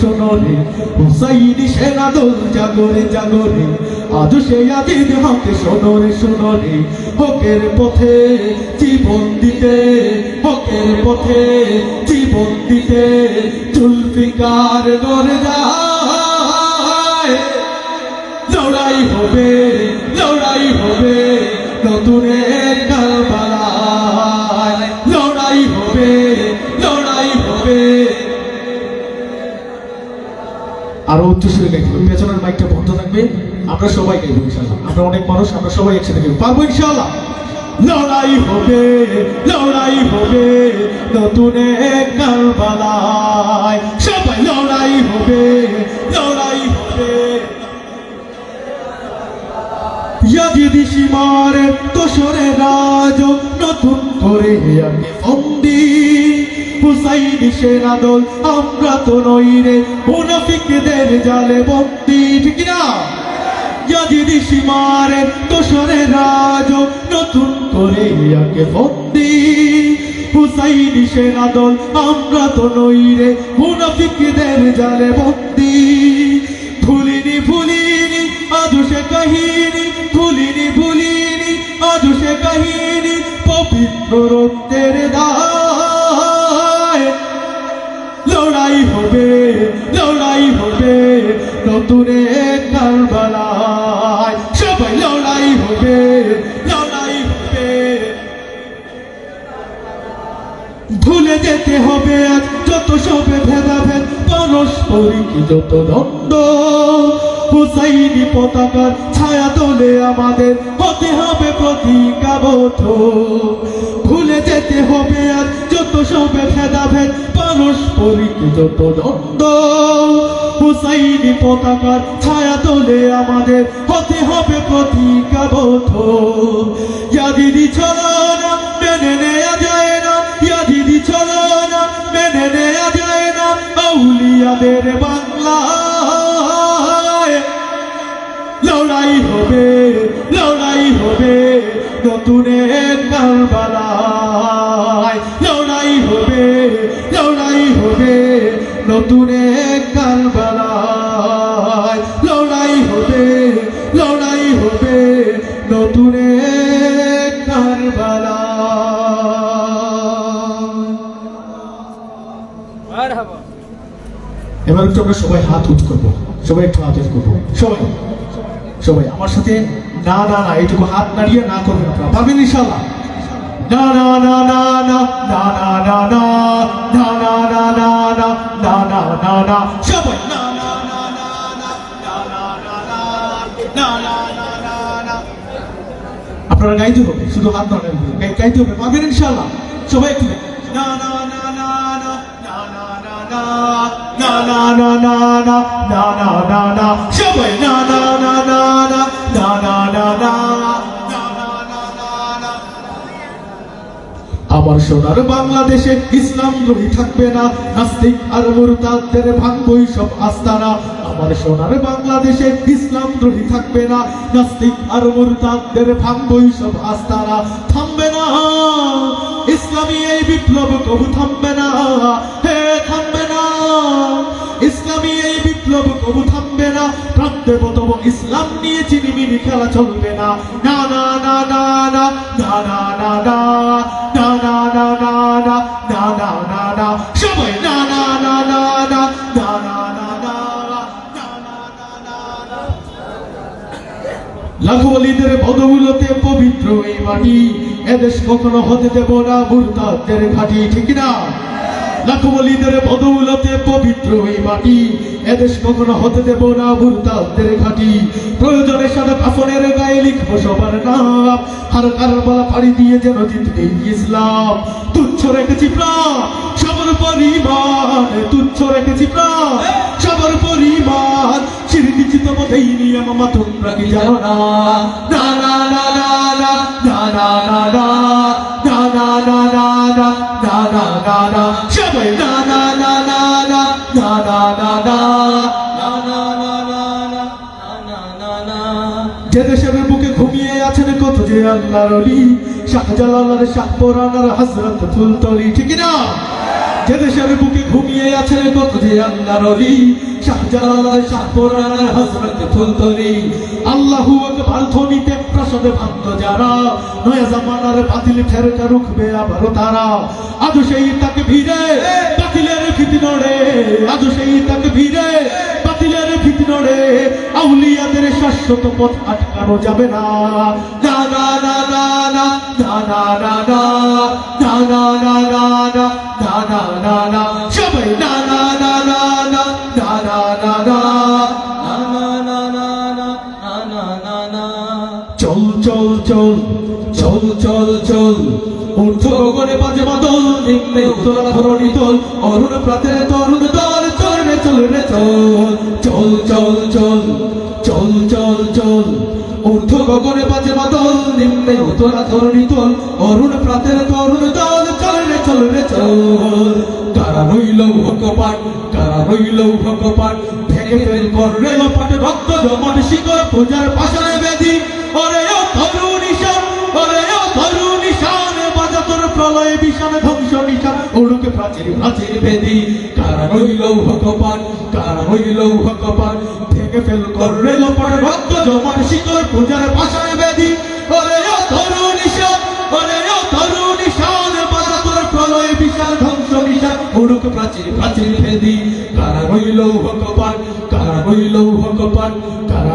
শোনরে, হুসাইনি সেনা দল জাগরে জাগরে, আজ সে আদিন হাতে হকের পথে জীবন দিতে, হকের পথে জীবন দিতে, জুলফিকার গড়ে লড়াই হবে লড়াই হবে, নতুন এক আরও উচ্চ সুরে গাইতে হবে। পেছনের মাইকটা বন্ধ থাকবে। আমরা সবাই গাইবো ইনশাল্লাহ আমরা অনেক মানুষ, আমরা সবাই একসাথে গাইবো। পারব ইনশাল্লাহ লড়াই হবে লড়াই হবে, নতুন এক কারবালায়। সবাই লড়াই হবে লড়াই হবে। ইয়াজিদি সীমারে তোষরে রাজ, নতুন করে আগে ফন্দি হুসাইনি সেনা দল আমরা তো নই রে মুনাফিকদের জালে বন্দি, ঠিক না ইয়াজিদি সীমারে তোষরে রাজ, নতুন করে আগে ফন্দি হুসাইনি সেনা দল আমরা তো নই রে মুনাফিকদের জালে বন্দি। ভুলিনি ভুলিনি, আজ সে কাহিনী, ভুলিনি ভুলিনি, আজ সে কাহিনী, পবিত্র এক কারবালায় সবাই লড়াই হবে লড়াই হবে। ভুলে যেতে হবে আজ যত সবে ভেদাভেদ, পারস্পরিক যত দ্বন্দ্ব। হুসাইনি পতাকার ছায়া তোলে আমাদের, হতে হবে প্রতিজ্ঞাবদ্ধ ভুলে যেতে হবে আর যত সবে ভেদাভেদ, পারস্পরিক যত দ্বন্দ্ব। হুসাইনি পতাকার ছায়া তোলে আমাদের, হতে হবে প্রতিজ্ঞাবদ্ধ ইয়াদিদি চলো না মেনে নেয়া যায় না ইয়াদিদি চলো না মেনে নেয়া যায় না আউলিয়াদের বাংলায়। লড়াই হবে লড়াই হবে নতুন এক কারবালায়। লড়াই হবে লড়াই হবে নতুন একটু আমরা সবাই হাত উঁচ করব সবাই একটু হাত উঁচ করব সবাই সবাই আমার সাথে না না না এইটুকু হাত নাড়িয়ে না করবেন আপনারা পারবেন ইনশাল্লাহ না না না না না না না না না না না না না না না না না সবাই না না না না না না না আপনারা গাইতে হবে শুধু হাত গাইতে হবে পারবেন ইনশাল্লাহ সবাই একটু না না না না না না না না না না না না না না না না না সবাই না না না না না না না না না আমার সোনার বাংলাদেশে ইসলাম দ্রোহী থাকবে না নাস্তিক আর মুরতাদের ভাঙবই সব আস্তানা আমার সোনার বাংলাদেশে ইসলাম দ্রোহী থাকবে না নাস্তিক আর মুরতাদের ভাঙবই সব আস্তানা থামবে না ইসলামী এই বিপ্লব কবু থামবে না কবু থামবে না প্রান্তে তব ইসলাম নিয়ে চিনি চিনিমিনি খেলা চলবে না না না না না না না না না না না না না না না না না না না সবাই না না না না না না না না না লাখো বলিদের বদৌলতে পবিত্র এই মাটি এদেশ কখনো হতে দেব না মুরতাদের ঘাটি ঠিক না লাখো বলিদের বদৌলতে পবিত্র এই মাটি এদেশ কখনো হতে দেব না মুরতাদের ঘাটি প্রয়োজনে সাদা কাফনের গায়ে লিখব সবার নাম হার কারবালা পাড়ি দিয়ে যেন জিতবে ইসলাম তুচ্ছ রেখেছি প্রাণ সবার পরিমাণ তুচ্ছ রেখেছি প্রাণ সবার পরিমাণ শিরকি চিতম দেই নিয়ম মা তোমরা কি জানো না না না না না না না না না না না না না না না না না যে দেশের বুকে ঘুমিয়ে আছেন কত যে আল্লাহর অলি শাহজালালের শাহ পরানার হযরত ফুলতলি, ঠিক না যে দেশের বুকে ঘুমিয়ে আছে কত যে আল্লাহর অলি শাহজালাল শাহপুরার হযরত ফুলতলি। আল্লাহু আকবার প্রসাদে ভান্ত যারা নয়া জামানার বাতিল ঠেরটা রুখবে আবার তারা আজ সেই তাকে ভিড়ে বাতিলের ফিতি নড়ে আজ সেই তাকে ভিড়ে বাতিলের ফিতি নড়ে আউলিয়াদের শাশ্বত পথ আটকানো যাবে না সবাই না চল চল চল চল চল চল। ঊর্ধ্ব গগনে বাজে মাদল নিম্নে উত্তরা ধরণী দল অরুণ প্রাতের তরুণ দল, চল রে চল রে, চল। চল চল চল চল চল চল। ঊর্ধ্ব গগনে বাজে মাদল নিম্নে উত্তরা ধরণী দল অরুণ প্রাতের তরুণ দল, চল রে চল রে, চল। কারা রইল ভগবান কারা রইল ভগবান ভেঙে ফেল কর রেল পাটে রক্ত, জমাট শিকড়, পূজার পাশানে বেদি বিষান ধ্বংস নিশান উড়ুকে প্রাচীর প্রাচীর বেদি কারা রইল ভগবান, কারা রইল ভগবান? ভেঙে ফেল কর রেল রক্ত শিকড় পূজার বেদি। প্রাচীর প্রাচীর কারা ভগবান কারা ভগবান? কারা